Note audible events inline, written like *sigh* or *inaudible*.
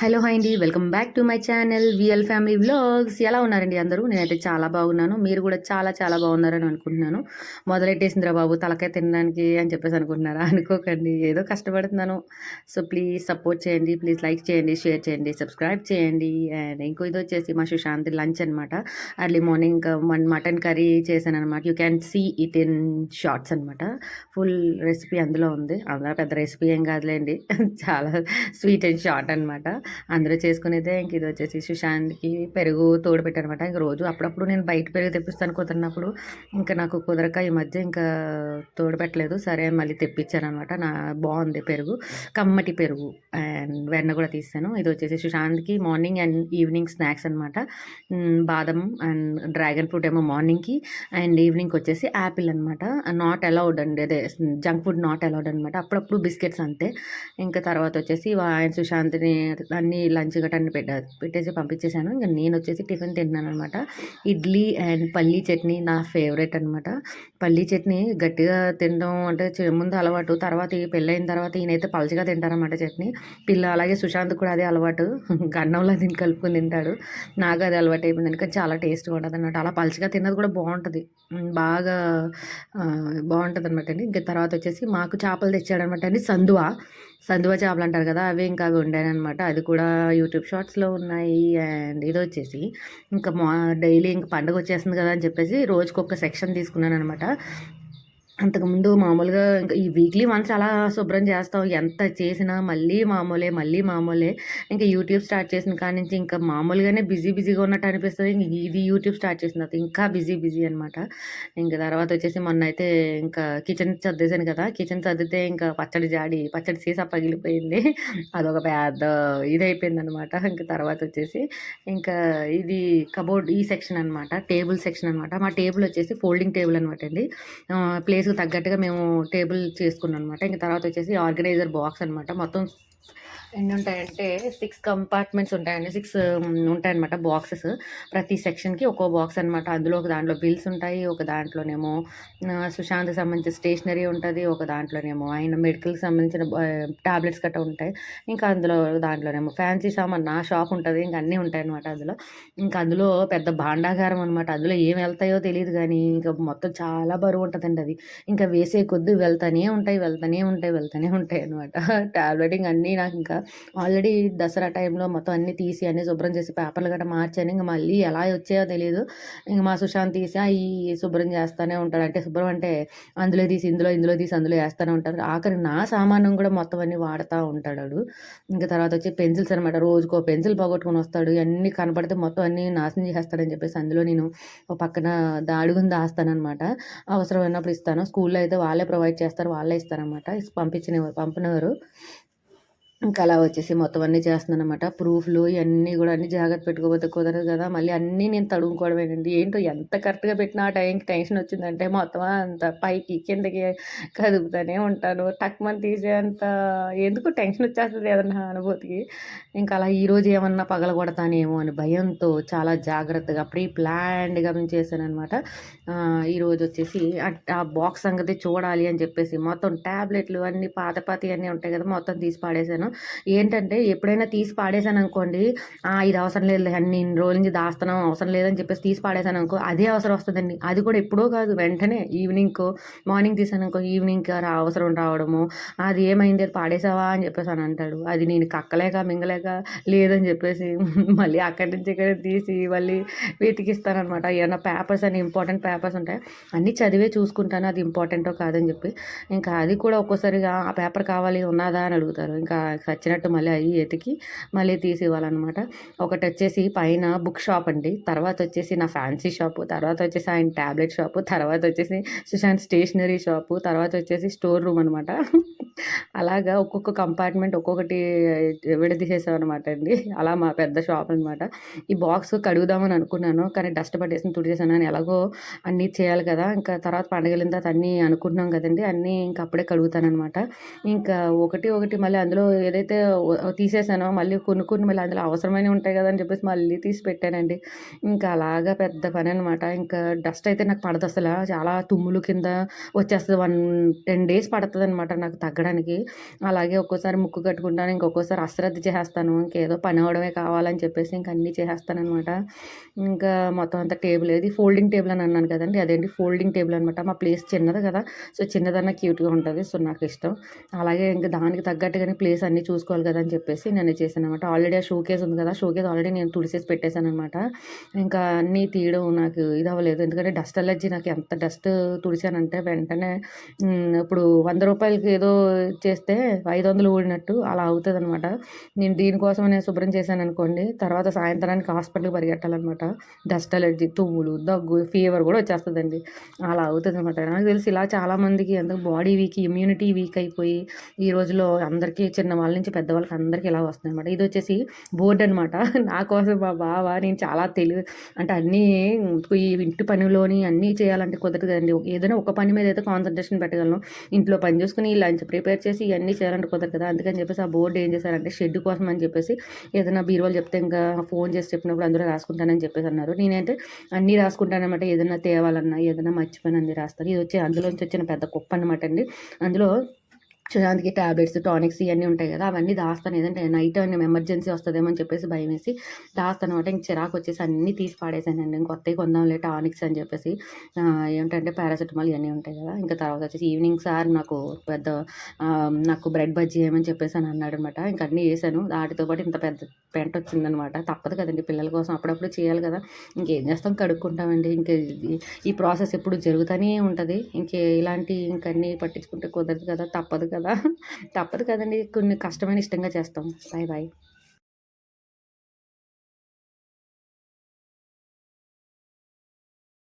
Hello hi అండి welcome back to my channel VL family vlogs. ఎలా ఉన్నారండి అందరూ? నేనైతే చాలా బాగున్నాను. మీరు కూడా చాలా చాలా బాగున్నారని అనుకుంటున్నాను. మొదలెట్టేసిందిరా బాబు తలకాయ తినడానికి అని చెప్పేసి అనుకుంటున్నారా? అనుకోకండి ఏదో కష్టపడుతున్నాను. సో ప్లీజ్ సపోర్ట్ చేయండి ప్లీజ్ లైక్ చేయండి షేర్ చేయండి సబ్స్క్రైబ్ చేయండి. అండ్ ఇంకో ఇది వచ్చేసి మా సుశాంతి లంచ్ అనమాట అర్లీ మార్నింగ్ మటన్ కర్రీ చేశాను అనమాట you can see it in shorts అనమాట ఫుల్ రెసిపీ అందులో ఉంది. అందులో పెద్ద రెసిపీ ఏం కాదులేండి. *laughs* చాలా స్వీట్ అండ్ షార్ట్ అనమాట అందరూ చేసుకునేదే ఇంక ఇది వచ్చేసి సుశాంత్కి పెరుగు తోడు పెట్టానమాట ఇంక రోజు అప్పుడప్పుడు నేను బయట పెరుగు తెప్పిస్తాను కుదిరినప్పుడు. ఇంకా నాకు కుదరక ఈ మధ్య ఇంకా తోడు పెట్టలేదు. సరే మళ్ళీ తెప్పించానమాట అనమాట నా బాగుంది పెరుగు. కమ్మటి పెరుగు అండ్ వెన్న కూడా తీస్తాను ఇది వచ్చేసి సుశాంత్కి మార్నింగ్ అండ్ ఈవినింగ్ స్నాక్స్ అనమాట బాదం అండ్ డ్రాగన్ ఫ్రూట్ ఏమో మార్నింగ్కి అండ్ ఈవినింగ్కి వచ్చేసి యాపిల్ అనమాట నాట్ అలౌడ్ అండి. అదే జంక్ ఫుడ్ నాట్ అలౌడ్ అనమాట అప్పుడప్పుడు బిస్కెట్స్ అంతే. ఇంకా తర్వాత వచ్చేసి ఆయన సుశాంత్ని అన్ని లంచ్ గట్రా అన్ని పెట్టా పెట్టేసి పంపించేశాను. ఇంకా నేను వచ్చేసి టిఫిన్ తిన్నాను అనమాట ఇడ్లీ అండ్ పల్లీ చట్నీ నా ఫేవరెట్ అనమాట పల్లీ చట్నీ గట్టిగా తినడం అంటే ముందు అలవాటు తర్వాత ఈ పెళ్ళైన తర్వాత ఈయనైతే పలచగా తింటారనమాట చట్నీ. పిల్ల అలాగే సుశాంత్ కూడా అదే అలవాటు. అన్నంలో దీన్ని కలుపుకొని తింటాడు. నాకు అది అలవాటు అయిపోయింది. ఎందుకంటే చాలా టేస్ట్గా ఉంటుంది అనమాట అలా పలచగా తిన్నది కూడా బాగుంటుంది. బాగా బాగుంటుంది అనమాట అండి. ఇంకా తర్వాత వచ్చేసి మాకు చేపలు తెచ్చాడనమాట అండి సందువా. సందువా చేపలు అంటారు కదా అవి ఇంకా అవి వండానమాట అది కూడా యూట్యూబ్ షార్ట్స్లో ఉన్నాయి. అండ్ ఇది వచ్చేసి ఇంకా మా డైలీ ఇంకా పండుగ వచ్చేస్తుంది కదా అని చెప్పేసి రోజుకొక సెక్షన్ తీసుకున్నాను అనమాట అంతకుముందు మామూలుగా ఇంకా ఈ వీక్లీ వన్స్ అలా శుభ్రం చేస్తాం. ఎంత చేసినా మళ్ళీ మామూలే మళ్ళీ మామూలే. ఇంకా యూట్యూబ్ స్టార్ట్ చేసిన కాడి నుంచి ఇంకా మామూలుగానే బిజీ బిజీగా ఉన్నట్టు అనిపిస్తుంది. ఇంక ఇది యూట్యూబ్ స్టార్ట్ చేసిన తర్వాత ఇంకా బిజీ బిజీ అనమాట ఇంకా తర్వాత వచ్చేసి మొన్న అయితే ఇంకా కిచెన్ సర్దేశాను కదా. కిచెన్ సర్దితే ఇంకా పచ్చడి జాడి పచ్చడి సీసా పగిలిపోయింది. *laughs* అదొక పెద్ద ఇది అయిపోయింది అనమాట ఇంకా తర్వాత వచ్చేసి ఇంకా ఇది కబోర్డ్ ఈ సెక్షన్ అనమాట టేబుల్ సెక్షన్ అనమాట మా టేబుల్ వచ్చేసి ఫోల్డింగ్ టేబుల్ అనమాట అండి. సైజ్కి తగ్గట్టుగా మేము టేబుల్ చేసుకున్నాం అనమాట ఇంకా తర్వాత వచ్చేసి ఆర్గనైజర్ బాక్స్ అనమాట మొత్తం ఎన్ని ఉంటాయంటే సిక్స్ కంపార్ట్మెంట్స్ ఉంటాయండి. సిక్స్ ఉంటాయన్నమాట బాక్సెస్ ప్రతి సెక్షన్కి ఒక్కో బాక్స్ అనమాట అందులో ఒక దాంట్లో బిల్స్ ఉంటాయి ఒక దాంట్లోనేమో సుశాంత్కి సంబంధించిన స్టేషనరీ ఉంటుంది ఒక దాంట్లోనేమో ఆయన మెడికల్కి సంబంధించిన టాబ్లెట్స్ గట్రా ఉంటాయి. ఇంకా అందులో దాంట్లోనేమో ఫ్యాన్సీ సామాన్ నా షాప్ ఉంటుంది ఇంకా అన్నీ ఉంటాయి అనమాట అందులో. ఇంకా అందులో పెద్ద భాండాగారం అనమాట అందులో ఏం వెళ్తాయో తెలియదు కానీ ఇంకా మొత్తం చాలా బరువు ఉంటుందండి అది. ఇంకా వేసే కొద్ది వెళ్తానే ఉంటాయి వెళ్తానే ఉంటాయి వెళ్తానే ఉంటాయి అనమాట టాబ్లెటింగ్ అన్నీ నాకు ఇంకా ఆల్రెడీ దసరా టైంలో మొత్తం అన్ని తీసి అన్ని శుభ్రం చేసి పేపర్లు గట్రా మార్చాను. ఇంకా మళ్ళీ ఎలా వచ్చాయో తెలియదు ఇంకా మా సుశాంత్ తీసి ఈ శుభ్రం చేస్తూనే ఉంటాడు. అంటే శుభ్రం అంటే అందులో తీసి ఇందులో ఇందులో తీసి అందులో వేస్తూనే ఉంటారు ఆఖరి నా సామానం కూడా మొత్తం అన్నీ వాడుతూ ఉంటాడు ఇంకా తర్వాత వచ్చి పెన్సిల్స్ అనమాట రోజుకో పెన్సిల్ పోగొట్టుకొని వస్తాడు. అన్నీ కనపడితే మొత్తం అన్ని నాశనం చేస్తాడని చెప్పేసి అందులో నేను ఒక పక్కన దాడుగుని దాస్తానమాట అవసరమైనప్పుడు ఇస్తాను. స్కూల్లో అయితే వాళ్ళే ప్రొవైడ్ చేస్తారు. వాళ్ళే ఇస్తారనమాట పంపించిన పంపినవారు. ఇంకా అలా వచ్చేసి మొత్తం అన్నీ చేస్తున్నాను అనమాట ప్రూఫ్లు ఇవన్నీ కూడా అన్ని జాగ్రత్త పెట్టుకోకపోతే కుదరదు కదా. మళ్ళీ అన్నీ నేను తడుముకోవడమేనండి. ఏంటో ఎంత కరెక్ట్గా పెట్టినా ఆ టైంకి టెన్షన్ వచ్చిందంటే మొత్తం అంత పైకి కిందకి కదుపుతూనే ఉంటాను. టక్మని తీసేంత ఎందుకు టెన్షన్ వచ్చేస్తుంది ఏదన్నా అనుభూతికి. ఇంకా అలా ఈరోజు ఏమన్నా పగల కొడతానేమో అని భయంతో చాలా జాగ్రత్తగా ప్రీ ప్లాన్డ్గా మేము చేశాను అనమాట ఈరోజు వచ్చేసి ఆ బాక్స్ సంగతి చూడాలి అని చెప్పేసి మొత్తం ట్యాబ్లెట్లు అన్నీ పాత పాతి అన్నీ ఉంటాయి కదా మొత్తం తీసి పాడేశాను. ఏంటంటే ఎప్పుడైనా తీసి పాడేశాను అనుకోండి ఇది అవసరం లేదు అన్ని నేను రోజుల నుంచి దాస్తున్నాం అవసరం లేదని చెప్పేసి తీసి పాడేశాను అనుకో అదే అవసరం వస్తుందండి. అది కూడా ఎప్పుడో కాదు వెంటనే ఈవినింగ్ మార్నింగ్ తీసాను అనుకో ఈవినింగ్ రా అవసరం రావడము అది ఏమైంది అది పాడేసావా అని చెప్పేసి అని అంటాడు. అది నేను కక్కలేక మింగలేక లేదని చెప్పేసి *laughs* మళ్ళీ అక్కడి నుంచి ఇక్కడ తీసి మళ్ళీ వెతికిస్తానమాట ఏమైనా పేపర్స్ అని ఇంపార్టెంట్ పేపర్స్ ఉంటాయి అన్నీ చదివే చూసుకుంటాను అది ఇంపార్టెంటో కాదని చెప్పి. ఇంకా అది కూడా ఒక్కోసారిగా ఆ పేపర్ కావాలి ఉన్నదా? అని అడుగుతారు. ఇంకా వచ్చినట్టు మళ్ళీ అవి ఎతికి మళ్ళీ తీసి ఇవ్వాలన్నమాట ఒకటి వచ్చేసి పైన బుక్ షాప్ అండి. తర్వాత వచ్చేసి నా ఫ్యాన్సీ షాపు తర్వాత వచ్చేసి ఆయన ట్యాబ్లెట్ షాపు తర్వాత వచ్చేసి సుశాంత్ స్టేషనరీ షాపు తర్వాత వచ్చేసి స్టోర్ రూమ్ అనమాట అలాగా ఒక్కొక్క కంపార్ట్మెంట్ ఒక్కొక్కటి విడదీసేసాం అనమాట అండి. అలా మా పెద్ద షాప్ అనమాట ఈ బాక్స్ కడుగుదామని అనుకున్నాను కానీ డస్ట్ పట్టేసి తుడిచేసాను. అని ఎలాగో అన్నీ చేయాలి కదా ఇంకా తర్వాత పండగలిన తర్వాత అన్నీ అనుకుంటున్నాం కదండి అన్నీ ఇంకా అప్పుడే కడుగుతానమాట ఇంకా ఒకటి ఒకటి మళ్ళీ అందులో ఏదైతే తీసేసానో మళ్ళీ కొన్ని కొన్ని మళ్ళీ అందులో అవసరమైనవి ఉంటాయి కదా అని చెప్పేసి మళ్ళీ తీసి పెట్టానండి. ఇంకా అలాగా పెద్ద పని అనమాట ఇంకా డస్ట్ అయితే నాకు పడదు అసలు చాలా తుమ్ములు కింద వచ్చేస్తుంది వన్ టెన్ డేస్ పడుతుంది అనమాట నాకు తగ్గడానికి. అలాగే ఒక్కోసారి ముక్కు కట్టుకుంటాను. ఇంకొకసారి అశ్రద్ధ చేసేస్తాను. ఇంకేదో పని అవడమే కావాలని చెప్పేసి ఇంక అన్నీ చేసేస్తాననమాట. ఇంకా మొత్తం అంత టేబుల్ ఏది ఫోల్డింగ్ టేబుల్ అని అన్నాను కదండి అదేంటి ఫోల్డింగ్ టేబుల్ అనమాట. మా ప్లేస్ చిన్నది కదా! సో, చిన్నదన్నా క్యూట్‌గా ఉంటుంది సో, నాకు ఇష్టం అలాగే ఇంకా దానికి తగ్గట్టుగానే ప్లేస్ అన్ని చూసుకోవాలి కదా! అని చెప్పేసి నేను చేశాననమాట. ఆల్రెడీ ఆ షోకేస్ ఉంది కదా! షోకేస్ ఆల్రెడీ నేను తుడిసేసి పెట్టేసాననమాట. ఇంకా అన్నీ తీయడం నాకు ఇది అవ్వలేదు ఎందుకంటే డస్ట్ అలర్జీ నాకు ఎంత డస్ట్ తుడిచానంటే వెంటనే ఇప్పుడు వంద రూపాయలకి ఏదో చేస్తే 500 ఊడినట్టు అలా అవుతుంది అనమాట నేను దీనికోసమనే శుభ్రం చేశాను అనుకోండి తర్వాత సాయంత్రానికి హాస్పిటల్‌కి పరిగెట్టాలన్నమాట డస్ట్ అలర్జీ, తుమ్ములు, దగ్గు, ఫీవర్ కూడా వచ్చేస్తుందండి అలా అవుతదనమాట. నాకు తెలిసి ఇలా చాలామందికి ఎంత బాడీ వీక్, ఇమ్యూనిటీ వీక్ అయిపోయి ఈ రోజుల్లో అందరికీ చిన్న వాళ్ళ నుంచి పెద్దవాళ్ళకి అందరికీ ఇలా వస్తుందన్నమాట ఇది వచ్చేసి బోర్డ్ అనమాట. నా కోసం మా బావ నేను చాలా తెలివి అంటే అన్నీ ఈ ఇంటి పనిలోని అన్నీ చేయాలంటే కుదరదు కదండి ఏదైనా ఒక పని మీద అయితే కాన్సన్ట్రేషన్ పెట్టగలను. ఇంట్లో పని చూసుకొని, లంచ్ ప్రిపేర్ చేసి ఇవన్నీ చేయాలంటే కుదరదు కదా! అందుకని చెప్పేసి ఆ బోర్డు ఏం చేశారంటే షెడ్ కోసం అని చెప్పేసి ఏదైనా బీరువాలు చెప్తే ఇంకా ఫోన్ చేసి చెప్పినప్పుడు అందులో రాసుకుంటానని చెప్పేసి అన్నారు. నేనైతే అన్నీ రాసుకుంటానమాట ఏదైనా తేవాలన్నా, ఏదైనా మర్చిపోయినా అన్నీ ఇది వచ్చి అందులోంచి వచ్చిన పెద్ద కుప్ప అనమాట అండి. అందులో దానికి టాబ్లెట్స్, టానిక్స్ ఇవన్నీ ఉంటాయి కదా! అవన్నీ దాస్తాను. ఏదంటే నైట్ ఏమైనా ఎమర్జెన్సీ వస్తుందేమో అని చెప్పేసి భయం వేసి దాస్తాను అంటే ఇంక చిరాకొచ్చేసి అన్నీ తీసి పాడేసానండి ఇంకొత్తవి కొందాంలే టానిక్స్ అని చెప్పేసి ఏమిటంటే ఏంటంటే ఇవన్నీ ఉంటాయి కదా! ఇంకా తర్వాత వచ్చేసి ఈవినింగ్ సార్ నాకు పెద్ద నాకు బ్రెడ్ బజ్జీ చేయమని చెప్పేసి అని అన్నాడనమాట. ఇంక అన్నీ వేసాను వాటితో పాటు ఇంత పెద్ద పెంటొచ్చిందనమాట. తప్పదు కదండి పిల్లల కోసం అప్పుడప్పుడు చేయాలి కదా! ఇంకేం చేస్తాం కడుక్కుంటామండి. ఇంక ఈ ఈ ప్రాసెస్ ఎప్పుడు జరుగుతానే ఉంటుంది ఇంకే ఇలాంటి ఇంకన్నీ పట్టించుకుంటే కుదరదు కదా! తప్పదు కదా! తప్పదు కదండి కొన్ని కష్టమైన ఇష్టంగా చేస్తాం. Bye bye.